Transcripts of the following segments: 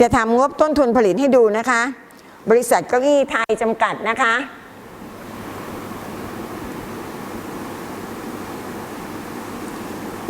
จะทำงบต้นทุนผลิตให้ดูนะคะ บริษัทเก้าอี้ไทยจำกัดนะคะ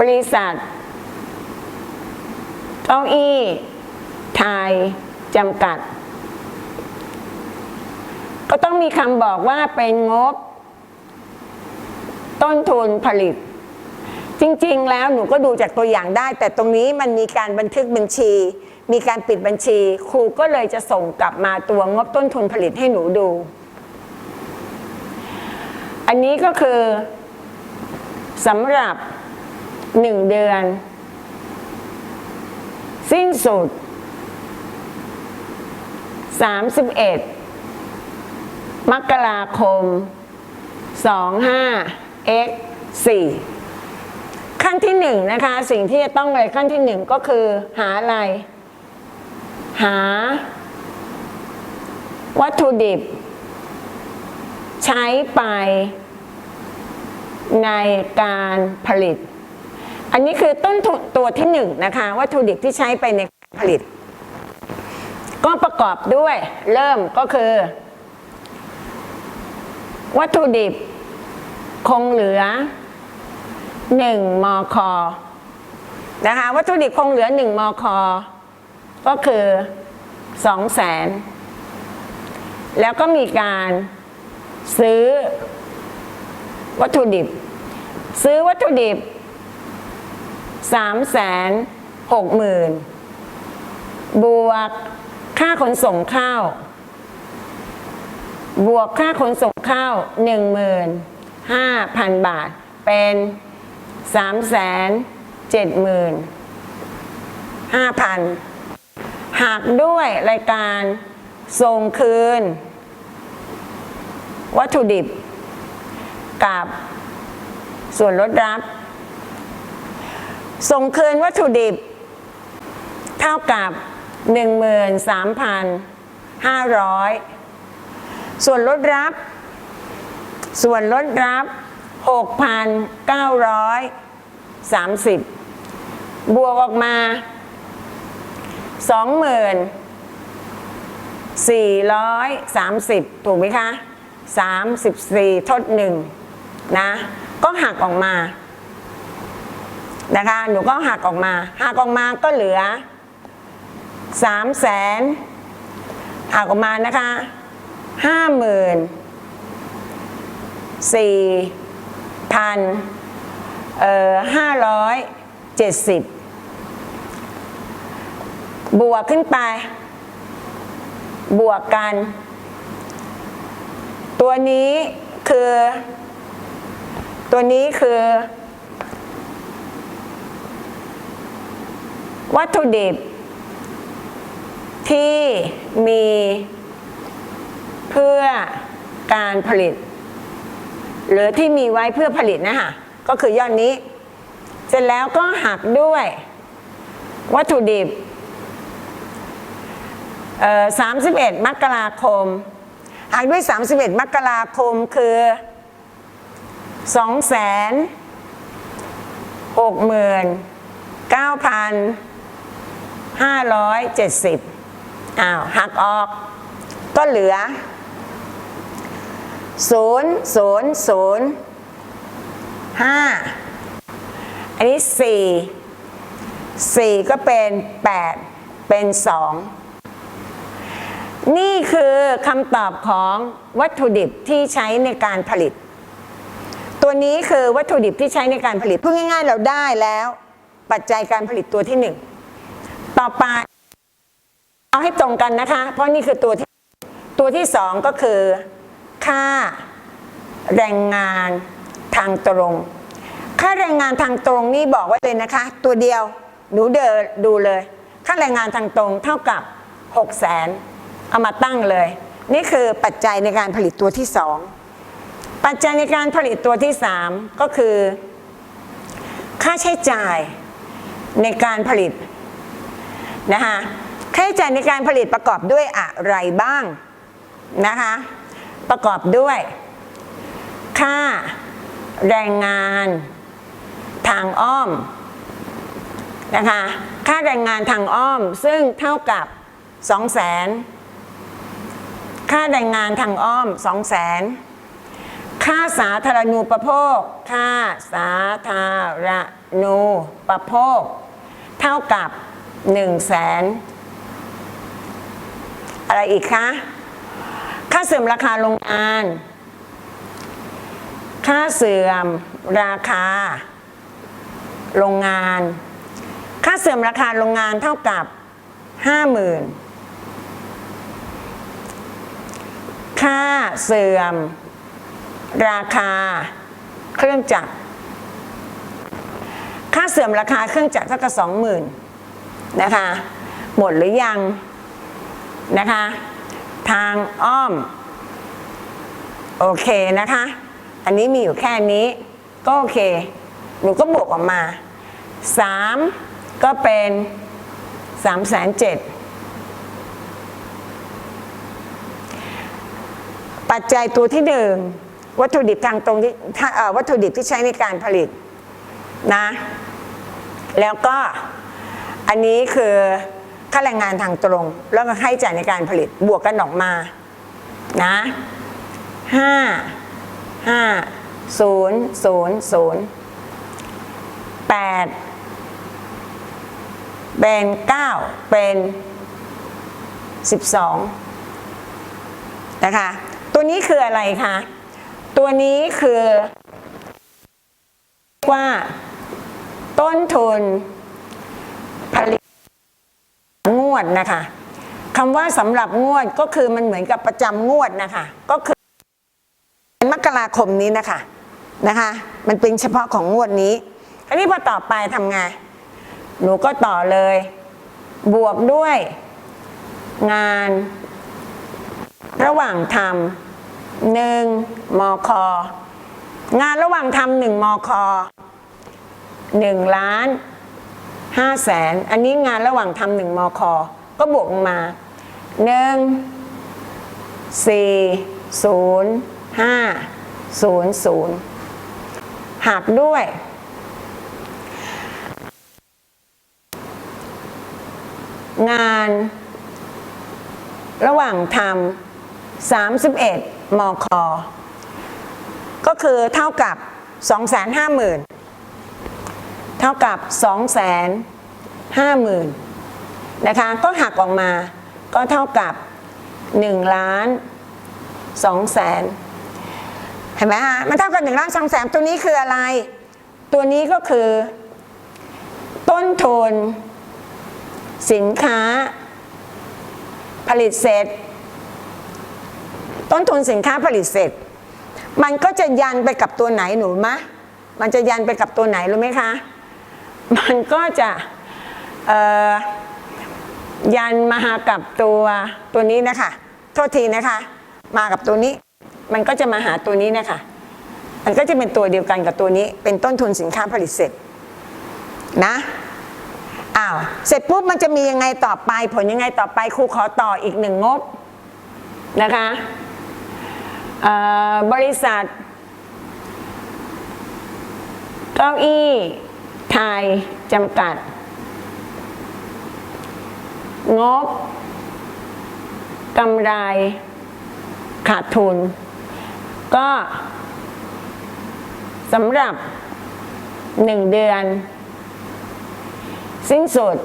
บริษัทเก้าอี้ไทยจำกัด ก็ต้องมีคำบอกว่าเป็นงบ ต้นทุนผลิต จริง ๆ แล้วหนูก็ดูจากตัวอย่างได้ แต่ตรงนี้มันมีการบันทึกบัญชี มีการปิดบัญชี ครูก็เลยจะส่งกลับมาตัวงบต้นทุนผลิตให้หนูดู อันนี้ก็คือสำหรับหนึ่งเดือน สิ้นสุด 31 มกราคม 25 x 4ขั้นที่หนึ่งนะคะ สิ่งที่จะต้องเลยขั้นที่หนึ่งก็คือหาอะไร หา วัตถุดิบ ใช้ไปในการผลิต อันนี้คือต้นทุนตัวที่หนึ่งนะคะ วัตถุดิบที่ใช้ไปในการผลิต ก็ประกอบด้วยเริ่มก็คือ วัตถุดิบ คงเหลือ 1มคนะคะวัตถุดิบคงเหลือ 1มค ก็คือ2แสนแล้วก็มีการซื้อวัตถุดิบ ซื้อวัตถุดิบ3แสน6หมื่นบวกค่าขนส่งข้าว บวกค่าขนส่งข้าว15,000บาท เป็น375,000หา หากด้วยรายการส่งคืน วัตถุดิบ กับส่วนลดรับ ส่งคืนวัตถุดิบ เท่ากับ 13,500 ส่วนลดรับ ส่วนลดรับ 6,930 บวกออกมา 2430ถูกไหมคะ34ทดหนึ่งนะ ก็หักออกมานะคะ หนูก็หักออกมา หักออกมาก็เหลือ3แสนหักออกมานะคะห้าหมื่นสี่พันเอ่อห้าร้อยเจ็ดสิบ บวกขึ้นไป บวกกัน ตัวนี้คือ ตัวนี้คือ วัตถุดิบ ที่มีเพื่อการผลิต หรือที่มีไว้เพื่อผลิตนะคะก็คือยอดนนี้ เสร็จแล้วก็หักด้วย วัตถุดิบ เอ่อ31 มกราคมหักด้วย 31 มกราคมคือ2แสน6หมื่น9พัน570อ้าวหักออก ก็เหลือศูนย์ศูนย์ศูนย์ห้าอันนี้สี่สี่ก็เป็นแปดเป็นสอง นี่คือคำตอบของวัตถุดิบที่ใช้ในการผลิต ตัวนี้คือวัตถุดิบที่ใช้ในการผลิตพูดง่ายๆเราได้แล้ว ปัจจัยการผลิตตัวที่หนึ่งต่อไปเอาให้ตรงกันนะคะ เพราะนี่คือตัวที่ตัวที่สองก็คือ ค่าแรงงานทางตรง ค่าแรงงานทางตรงนี่บอกไว้เลยนะคะ ตัวเดียวหนูเดินดูเลย ค่าแรงงานทางตรงเท่ากับ6 0แสน เอามาตั้งเลย นี่คือปัจจัยในการผลิตตัวที่สองปัจจัยในการผลิตตัวที่สามก็คือ ค่าใช้จ่ายในการผลิตนะคะค่าใช้จ่ายในการผลิตประกอบด้วยอะไรบ้างนะคะประกอบด้วย ค่าแรงงานทางอ้อมนะคะค่าแรงงานทางอ้อมซึ่งเท่ากับสองแสน ค่าแรงงานทางอ้อม 2 0 0แสนค่าสาธารณูปโภค ค่าสาธารณูปโภค เท่ากับ 1 0 0 0 0แสนอะไรอีกคะ ค่าเสื่อมราคาโรงงาน ค่าเสื่อมราคา โรงงาน ค่าเสื่อมราคาโรงงานเท่ากับ 50,000 ค่าเสื่อม ราคา เครื่องจักร ค่าเสื่อมราคาเครื่องจักรเท่ากับสองหมื่นนะคะ หมดหรือยังนะคะ ทางอ้อม โอเคนะคะ อันนี้มีอยู่แค่นี้ ก็โอเค หนูก็บวกออกมา 3 ก็เป็น3 7 0 0 0 ปัจจัยตัวที่หนึ่งวัตถุดิบทางตรงที่วัตถุดิบที่ใช้ในการผลิตนะ แล้วก็อันนี้คือค่าแรงงานทางตรง แล้วก็ค่าใช้จ่ายในการผลิตบวกกันออกมานะห้าห้าศูนย์ศูนย์ศูนย์แปดเป็นเก้าเป็นสิบสองนะคะ ตัวนี้คืออะไรคะ ตัวนี้คือว่า ต้นทุนผลิตงวดนะคะคำว่าสำหรับงวดก็คือมันเหมือนกับประจำงวดนะคะ ก็คือมกราคมนี้นะคะนะคะ มันเป็นเฉพาะของงวดนี้ อันนี้พอต่อไปทำไง หนูก็ต่อเลย บวกด้วยงานระหว่างทำ หนึ่งมค งานระหว่างทำหนึ่งมคหนึ่งล้านห้าแสนอันนี้งานระหว่างทำหนึ่งมค ก็บวกมาหนึ่งสี่ศูนย์ห้าศูนย์ศูนย์หักด้วยงานระหว่างทำ31 มคก็คือเท่ากับ 250,000 เท่ากับ 250,000 นะคะ ก็หักออกมาก็เท่ากับ 1 ล้าน2แสนเห็นไหมฮะมันเท่ากับ1ล้าน2แสนตัวนี้คืออะไร ตัวนี้ก็คือ ต้นทุน สินค้า ผลิตเสร็จ ต้นทุนสินค้าผลิตเสร็จ มันก็จะยันไปกับตัวไหนหนูมะ มันจะยันไปกับตัวไหนรู้ไหมคะ มันก็จะยันมาหากับตัวตัวนี้นะคะ โทษทีนะคะ มากับตัวนี้ มันก็จะมาหาตัวนี้นะคะ มันก็จะเป็นตัวเดียวกันกับตัวนี้ เป็นต้นทุนสินค้าผลิตเสร็จนะอ้าวเสร็จปุ๊บมันจะมียังไงต่อไป ผลยังไงต่อไปครูขอต่ออีกหนึ่งงบนะคะ บริษัทเก้าอี้ไทยจำกัด งบกำไร ขาดทุน ก็สำหรับหนึ่งเดือน สิ้นสุด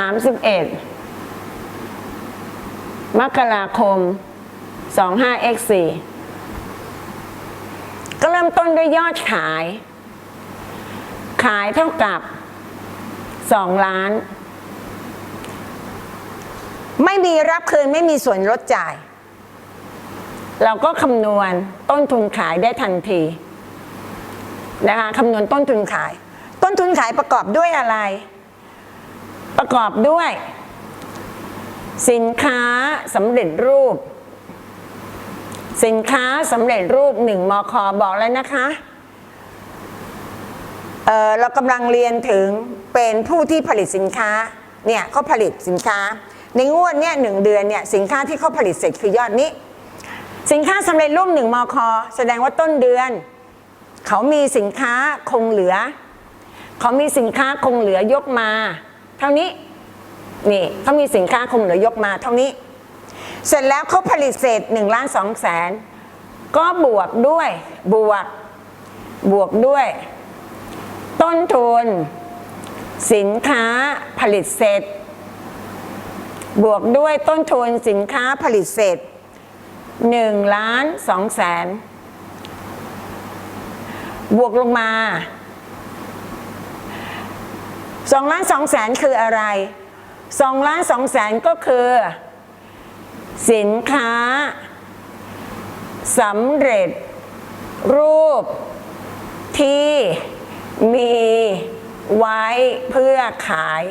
31 มกราคม 25x4 ก็เริ่มต้นด้วยยอดขาย ขายเท่ากับ 2 ล้าน ไม่มีรับคืนไม่มีส่วนลดจ่าย เราก็คำนวณต้นทุนขายได้ทันทีนะคะคำนวณต้นทุนขาย ต้นทุนขายประกอบด้วยอะไร ประกอบด้วย สินค้าสำเร็จรูป สินค้าสำเร็จรูปหนึ่งมคบอกแล้วนะคะเอ่อเรากำลังเรียนถึงเป็นผู้ที่ผลิตสินค้าเนี่ยเขาผลิตสินค้า ในงวดเนี่ยหนึ่งเดือนเนี่ยสินค้าที่เขาผลิตเสร็จคือยอดนี้ สินค้าสำเร็จรูปหนึ่งมคแสดงว่าต้นเดือน เขามีสินค้าคงเหลือ เขามีสินค้าคงเหลือยกมา เท่านี้ นี่เขามีสินค้าคงเหลือยกมาเท่านี้ เสร็จแล้วเขาผลิตเศษ1ล้าน2แสนก็บวกด้วยบวกบวกด้วย ต้นทุน สินค้าผลิตเสร็จ บวกด้วยต้นทุนสินค้าผลิตเสร็จ1ล้าน2แสนบวกลงมา2ล้าน2แสนคืออะไร 2ล้าน2แสนก็คือ สินค้าสำเร็จรูปที่มีไว้เพื่อขาย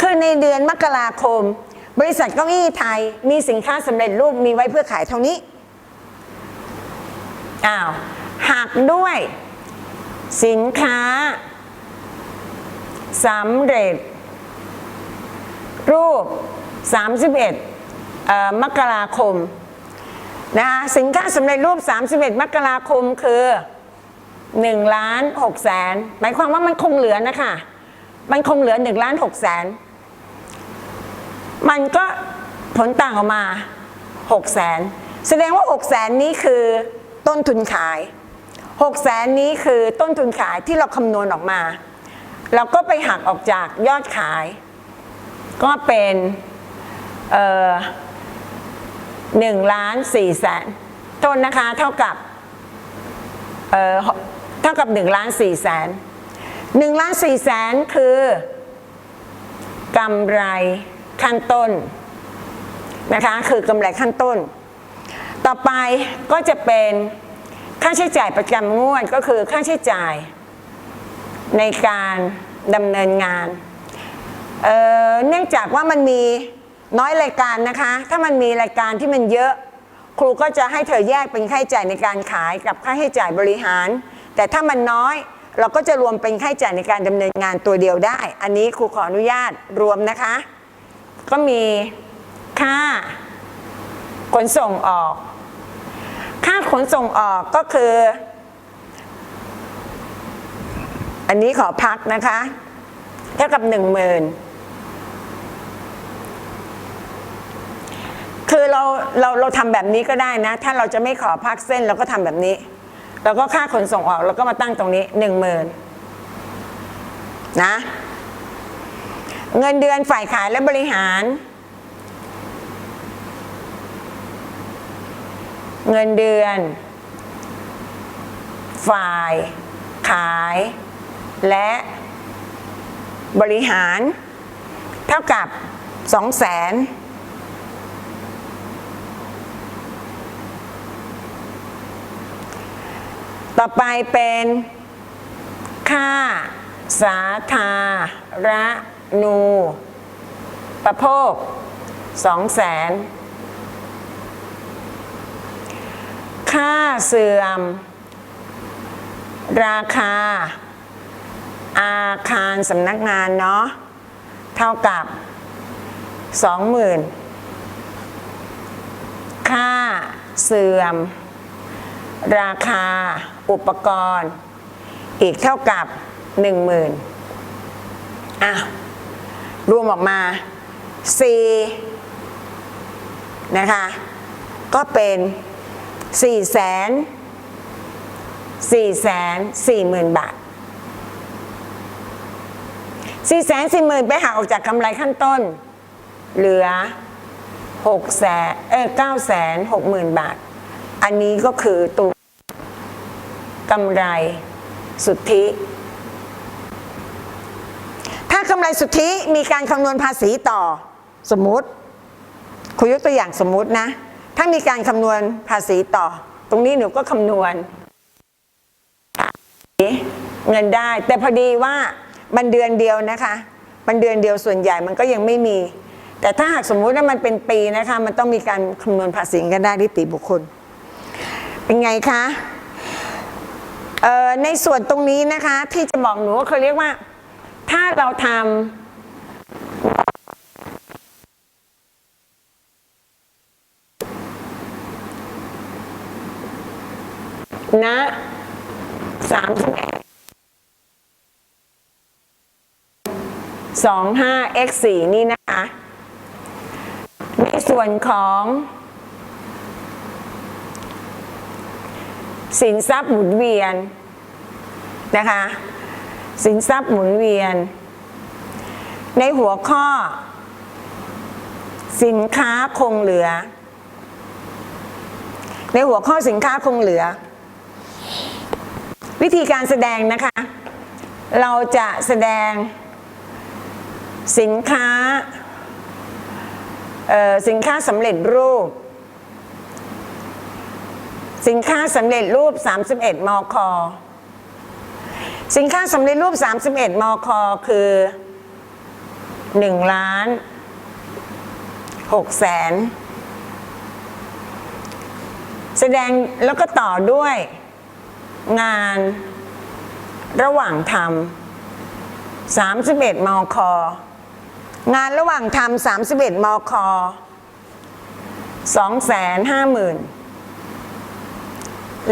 คือในเดือนมกราคม บริษัทเก้าอี้ไทยมีสินค้าสำเร็จรูปมีไว้เพื่อขายเท่านี้ อ้าวหักด้วย สินค้าสำเร็จ รูป 31เอ่อมกราคมนะคะสินค้าสำเร็จรูป 31 มกราคมคือ1ล้าน6แสนหมายความว่ามันคงเหลือนะคะ มันคงเหลือ1ล้าน6แสนมันก็ผลต่างออกมา6แสนแสดงว่า6แสนนี้คือต้นทุนขาย6แสนนี้คือต้นทุนขายที่เราคำนวณออกมา เราก็ไปหักออกจากยอดขาย ก็เป็นหนึ่งล้านสี่แสนต้นนะคะเท่ากับเท่ากับหนึ่งล้านสี่แสนหนึ่งล้านสี่แสนคือกำไรขั้นต้นนะคะคือกำไรขั้นต้น ต่อไปก็จะเป็นค่าใช้จ่ายประจำงวดก็คือค่าใช้จ่ายในการดำเนินงาน เอ่อเนื่องจากว่ามันมีน้อยรายการนะคะ ถ้ามันมีรายการที่มันเยอะ ครูก็จะให้เธอแยกเป็นค่าใช้จ่ายในการขายกับค่าใช้จ่ายบริหาร แต่ถ้ามันน้อยเราก็จะรวมเป็นค่าใช้จ่ายในการดำเนินงานตัวเดียวได้ อันนี้ครูขออนุญาตรวมนะคะ ก็มีค่าขนส่งออก ค่าขนส่งออกก็คือ อันนี้ขอพักนะคะ เท่ากับหนึ่งหมื่นคือ เราเราเราทำแบบนี้ก็ได้นะ ถ้าเราจะไม่ขอพักเส้นเราก็ทำแบบนี้ เราก็ค่าขนส่งออกเราก็มาตั้งตรงนี้หนึ่งหมื่นนะ เงินเดือนฝ่ายขายและบริหาร เงินเดือน ฝ่ายขายและบริหาร เท่ากับ2 0 0แสน ต่อไปเป็นค่าสาธารณูประโภค2 0 0แสนค่าเสื่อม ราคา อาคารสำนักงานเนาะเท่ากับสองหมื่นค่าเสื่อม ราคาอุปกรณ์ อีกเท่ากับหนึ่งหมื่นอะ รวมออกมา C นะคะ ก็เป็นสี่แสนสี่แสนสี่หมื่นบาทสี่แสนสี่หมื่นไปหักออกจากกำไรขั้นต้น เหลือหกแสนเออเก้าแสนหกหมื่นบาท อันนี้ก็คือตัวกำไรสุทธิ ถ้ากำไรสุทธิมีการคำนวณภาษีต่อสมมุติคุยยกตัวอย่างสมมุตินะ ถ้ามีการคำนวณภาษีต่อ ตรงนี้หนูก็คำนวณเงินได้ แต่พอดีว่ามันเดือนเดียวนะคะ มันเดือนเดียวส่วนใหญ่มันก็ยังไม่มี แต่ถ้าหากสมมุติว่ามันเป็นปีนะคะ มันต้องมีการคำนวณภาษีกันได้นิติบุคคล เป็นไงคะเอ่อในส่วนตรงนี้นะคะที่จะบอกหนูก็เขาเรียกว่า ถ้าเราทำณสามสิบเอ็ด25 x 4นี่นะคะ ในส่วนของ สินทรัพย์หมุนเวียนนะคะ สินทรัพย์หมุนเวียน ในหัวข้อ สินค้าคงเหลือ ในหัวข้อสินค้าคงเหลือ วิธีการแสดงนะคะ เราจะแสดงสินค้าสินค้าสำเร็จรูป สินค้าสำเร็จรูป 31 มค สินค้าสำเร็จรูป 31 มค คือ1ล้าน6แสน แสดงแล้วก็ต่อด้วยงานระหว่างทำ31 มค งานระหว่างทำ31 มค 2 5 0 0 0 0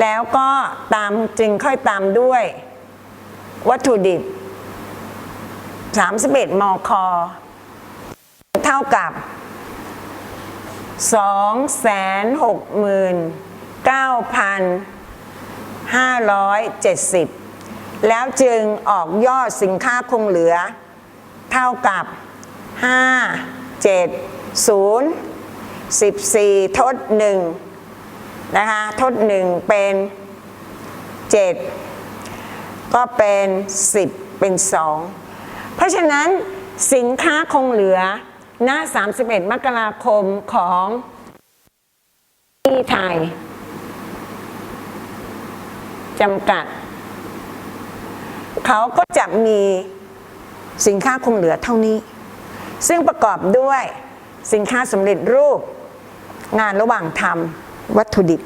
แล้วก็ตามจึงค่อยตามด้วย วัตถุดิบ 31 มค เท่ากับ 269,570 แล้วจึงออกยอดสินค้าคงเหลือ เท่ากับ 5 7 0 14 ทด 1 นะคะทด1เป็น 7 ก็เป็น 10 เป็น 2 เพราะฉะนั้นสินค้าคงเหลือหน้า 31 มกราคมของที่ไทยจำกัด เขาก็จะมีสินค้าคงเหลือเท่านี้ ซึ่งประกอบด้วยสินค้าสำเร็จรูปงานระหว่างทำ วัตถุดิบ